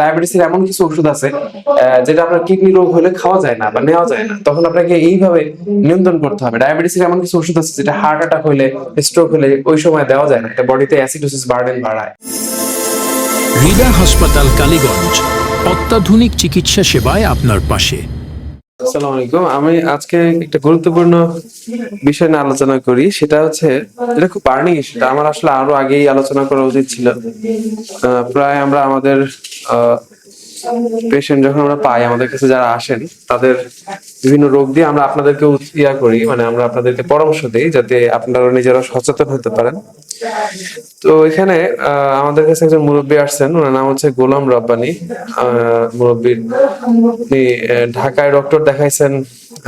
ডায়াবেটিসের এমন কিছু ওষুধ আছে যেটা আপনার কিডনি রোগ হলে খাওয়া যায় না বা নেওয়া যায় না, তখন আপনাকে এইভাবে নিয়ন্ত্রণ করতে হবে। ডায়াবেটিসের এমন কিছু ওষুধ আছে, যেটা হার্ট অ্যাটাক হলে স্ট্রোক হলে ওই সময় দেওয়া যায় না এটা বডিতে অ্যাসিডোসিস বার্ডেন বাড়ায়। হৃদয় হাসপাতাল কালীগঞ্জ, অত্যাধুনিক চিকিৎসা সেবায় আপনার পাশে। আসসালামু আলাইকুম। আমি আজকে একটা গুরুত্বপূর্ণ বিষয় নিয়ে আলোচনা করি। সেটা হচ্ছে এটা খুব বার্নিং সেটা আমার আসলে আরও আগেই আলোচনা করা উচিত ছিল। আহ, প্রায় আমরা আমাদের পেশেন্ট যখন আমরা পাই আমাদের কাছে যারা আসেন তাদের বিভিন্ন রোগ দিয়ে আমরা আপনাদেরকে ইয়া করি মানে আমরা আপনাদেরকে পরামর্শ দিই যাতে আপনারা নিজেরা সচেতন হতে পারেন। তো এখানে আমাদের কাছে একজন মুরব্বী আসছেন ওনার নাম হচ্ছে গোলাম রব্বানি। মুরব্বী ঢাকায় ডক্টর দেখাইছেন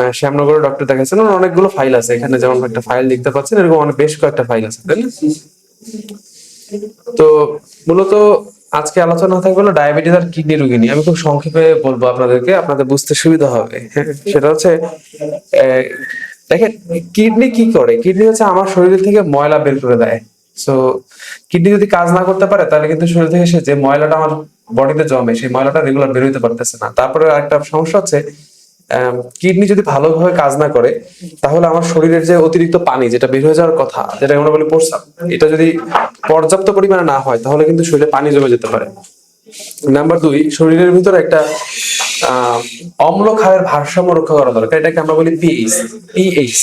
আহ, শ্যামনগরে ডক্টর দেখাইছেন। ওনার অনেকগুলো ফাইল আছে এখানে যেমন একটা ফাইল দেখতে পাচ্ছেন এরকম অনেক বেশ কয়েকটা ফাইল আছে তাই না? তো মূলত আজকে আলোচনা থাকবে হলো ডায়াবেটিস আর কিডনি রোগী নিয়ে আমি খুব সংক্ষেপে বলব আপনাদেরকে আপনাদের বুঝতে সুবিধা হবে। হ্যাঁ, সেটা হচ্ছে দেখেন কিডনি কি করে? কিডনি হচ্ছে আমার শরীর থেকে ময়লা বের করে দেয়। সো কিডনি যদি কাজ না করতে পারে তাহলে কিন্তু শরীর থেকে সে যে ময়লাটা আমার বডিতে জমে সেই ময়লাটা রেগুলার বের হইতে পারতেছে না। তারপরে আরেকটা সমস্যা হচ্ছে কিডনি যদি ভালোভাবে কাজ না করে, তাহলে আমার শরীরের যে অতিরিক্ত পানি যেটা বের হয়ে যাওয়ার কথা, যেটা আমরা বলি প্রস্রাব, এটা যদি পর্যাপ্ত পরিমাণে না হয়, তাহলে কিন্তু শরীরে পানি জমে যেতে পারে। নাম্বার দুই, শরীরের ভিতরে একটা অম্ল ক্ষারের ভারসাম্য রক্ষা করা দরকার, এটাকে আমরা বলি পিএইচ পিএইচ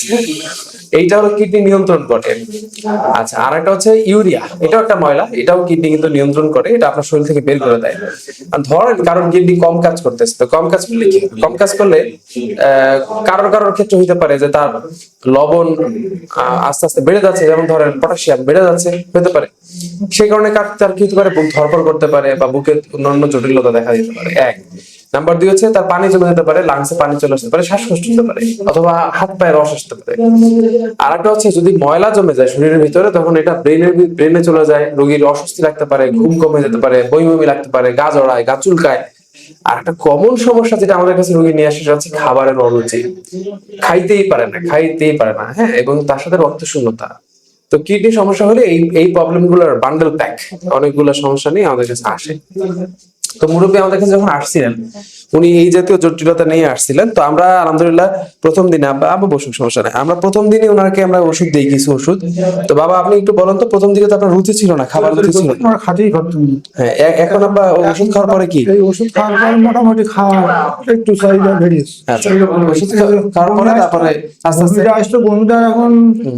এইটা হলো কিডনি নিয়ন্ত্রণ করে। আচ্ছা আর একটা হচ্ছে ইউরিয়া। এটাও একটা ময়লা, এটাও কিডনি কিন্তু নিয়ন্ত্রণ করে, এটা আপনার শরীর থেকে বের করে দেয়। আর ধরেন কারণ কিডনি কম কাজ করতেছে, তো কম কাজ করলে কম কাজ করলে কারোর কারোর ক্ষেত্রে হইতে পারে যে তার লবণ আস্তে আস্তে বেড়ে যাচ্ছে, যেমন ধরেন পটাশিয়াম বেড়ে যাচ্ছে হতে পারে। সেই কারণে কার- তার কি হতে পারে, বুক ধরপড় করতে পারে বা বুকে অন্যান্য জটিলতা দেখা দিতে পারে। এক নাম্বার দুই হচ্ছে তার পানি জমে যেতে পারে লাংসে পানি চলে আসতে পারে, শ্বাসকষ্ট হতে পারে, অথবা হাত পায়ে রস আসতে পারে। আর একটা হচ্ছে যদি ময়লা জমে যায় শরীরের ভিতরে, তখন এটা ব্রেনের ব্রেনে চলে যায়, রোগীর অস্বস্তি লাগতে পারে, ঘুম কমে যেতে পারে বই বমি লাগতে পারে, গা জড়ায়, গা চুলকায়। আর একটা কমন সমস্যা যেটা আমাদের কাছে রোগী নিয়ে আসে, সেটা হচ্ছে খাবারের অরুচি। খাইতেই পারে না, খাইতেই পারে না হ্যাঁ? এবং তার সাথে রক্ত শূন্যতা তো কিডনি সমস্যা হলে এই এই প্রবলেমগুলোর বান্ডেল প্যাক অনেকগুলো সমস্যা নিয়ে আমাদের কাছে আসে। তো মুরব্বী আমাদের কাছে যখন আসছিলেন উনি এই জাতীয় জটিলতা নিয়ে আসছিলেন তো আমরা আলহামদুলিল্লাহ প্রথম দিনে আব্বা বসুক সমস্যা নেই। আমরা প্রথম দিনে ওনাকে আমরা ওষুধ দিই কিছু ওষুধ। তো বাবা আপনি একটু বলেন তো প্রথম দিকে তো আপনার রুচি ছিল না খাবার রুচি ছিল। হ্যাঁ এখন আব্বা ওষুধ খাওয়ার পরে কি? ওষুধ খাওয়ার পর মোটামুটি খাওয়া একটু চাহিদা বেরিয়েছে আচ্ছা ওষুধ খাওয়ার পরে তারপরে আস্তে আস্তে? আসতো বমিটা এখন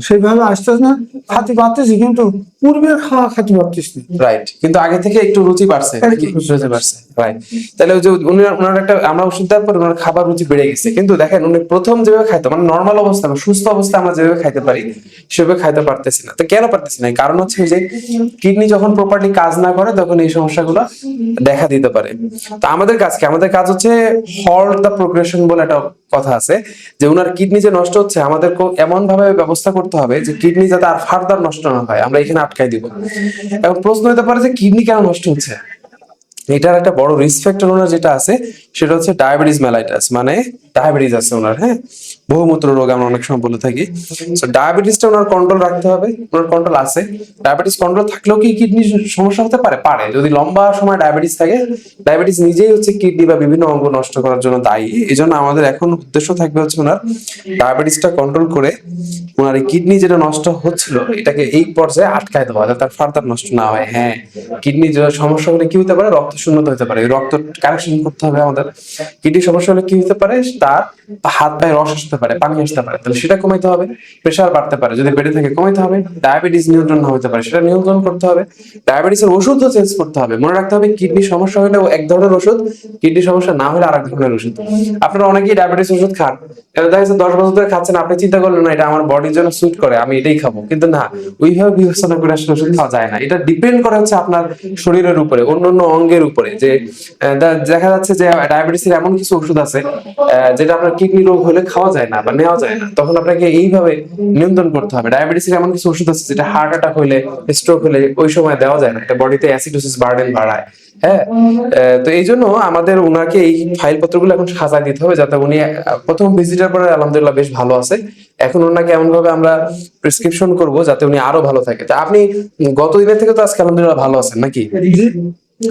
সেইভাবে আসতেছে না খাতে পারতেছি কিন্তু পূর্বের খাওয়া খাতে পারতেছি না রাইট কিন্তু আগে থেকে একটু রুচি বাড়ছে? রুচি বাড়ছে। রাইট তাহলে যে উনি ওনার একটা, আমরা ওষুধ দেওয়ার পর ওনার খাবার রুচি বেড়ে গেছে। কিন্তু দেখেন, উনি প্রথম যেভাবে খাইতো মানে নর্মাল অবস্থা সুস্থ অবস্থা আমরা যেভাবে খাইতে পারি, সেভাবে খাইতে পারতেছি না। তো কেন পারতেছি না? কারণ হচ্ছে যে কিডনি যখন প্রপারলি কাজ না করে, তখন এই সমস্যাগুলো দেখা দিতে পারে। তো আমাদের কাজ কি? আমাদের কাজ হচ্ছে হল্ট দ্য প্রোগ্রেশন বলে একটা কথা আছে, যে ওনার কিডনি যে নষ্ট হচ্ছে আমাদের এমন ভাবে ব্যবস্থা করতে হবে যে কিডনি যাতে আর ফার্দার নষ্ট না হয়। আমরা এখানে আটকাই দিব। এখন প্রশ্ন হতে পারে যে কিডনি কেন নষ্ট হচ্ছে? এটার একটা বড় রিস্ক ফ্যাক্টর ওনার যেটা আছে, সেটা হচ্ছে ডায়াবেটিস মেলাইটাস মানে ডায়াবেটিস আছে ওনার হ্যাঁ? বহুমূত্র রোগ আমরা অনেক সময় বলে থাকি। সো ডায়াবেটিসটা ওনার কন্ট্রোল রাখতে হবে, ওনার কন্ট্রোল আছে। ডায়াবেটিস কন্ট্রোল থাকলেও কি কিডনি সমস্যা হতে পারে? পারে। যদি লম্বা সময় ডায়াবেটিস থাকে ডায়াবেটিস নিজেই হচ্ছে কিডনি বা বিভিন্ন অঙ্গ নষ্ট করার জন্য দায়ী। এই জন্য আমাদের এখন উদ্দেশ্য থাকবে হচ্ছে ওনার ডায়াবেটিসটা কন্ট্রোল করে ওনার এই কিডনি যেটা নষ্ট হচ্ছিল, এটাকে এই পর্যায়ে আটকায় দেওয়া যাতে তার ফার্দার নষ্ট না হয়। হ্যাঁ কিডনি সমস্যা হলে কি হতে পারে? রক্ত শূন্যতা হতে পারে। রক্ত কারেকশন করতে হবে আমাদের। কিডনি সমস্যা হলে কি হতে পারে? তার হাত পায়ে রস আসতে পারে, পানি আসতে পারে, তাহলে সেটা কমাইতে হবে প্রেশার বাড়তে পারে, যদি বেড়ে থাকে কমাইতে হবে ডায়াবেটিস নিয়ন্ত্রণ হতে পারে, সেটা নিয়ন্ত্রণ করতে হবে ডায়াবেটিসের ওষুধও চেঞ্জ করতে হবে, মনে রাখতে হবে কিডনি সমস্যা হলে এক ধরনের ওষুধ কিডনি সমস্যা না হলে আরেক ধরনের ওষুধ। আপনারা অনেকেই ডায়াবেটিস ওষুধ খান এটা দেখা যাচ্ছে দশ বছর ধরে খাচ্ছেন, আপনি চিন্তা করলেন, না, এটা আমার বডির জন্য সুট করে, আমি এটাই খাব। কিন্তু না, ওইভাবে বিবেচনা করে আসলে ওষুধ খাওয়া যায় না। এটা ডিপেন্ড করে হচ্ছে আপনার শরীরের উপরে, অন্য অন্য অঙ্গের উপরে। যে দেখা যাচ্ছে যে ডায়াবেটিসের এমন কিছু ওষুধ আছে যেটা আপনার কিডনি রোগ হলে খাওয়া যায় না বা নেওয়া যায় না, তখন আপনাকে এইভাবে নিয়ন্ত্রণ করতে হবে। ডায়াবেটিসের এমন কিছু ওষুধ আছে যেটা হার্ট অ্যাটাক হলে স্ট্রোক হলে ওই সময় দেওয়া যায় না। এটা বডিতে অ্যাসিডোসিস বার্ডেন বাড়ায় হ্যাঁ? তো এই জন্য আমাদের ওনাকে এই ফাইল পত্রগুলো এখন সাজায় দিতে হবে যাতে উনি, প্রথম ভিজিটার পরে আলহামদুলিল্লাহ বেশ ভালো আছে। এখন ওনাকে এমন ভাবে আমরা প্রেসক্রিপশন করব যাতে উনি আরও ভালো থাকে। তা আপনি গত দিনের থেকে তো আজকে আলহামদুলিল্লাহ ভালো আছেন নাকি?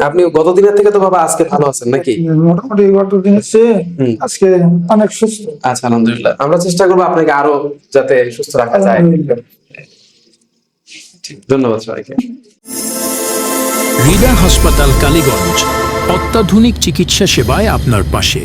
আপনি গত দিনের থেকে তো বাবা আজকে ভালো আছেন নাকি? মোটামুটি গত দিনের চেয়ে আজকে অনেক সুস্থ। আচ্ছা আলহামদুলিল্লাহ। আমরা চেষ্টা করব আপনাকে আরও যাতে সুস্থ রাখা যায়। ধন্যবাদ সবাইকে। হৃদয় হাসপাতাল কালীগঞ্জ অত্যাধুনিক চিকিৎসা সেবায় আপনার পাশে।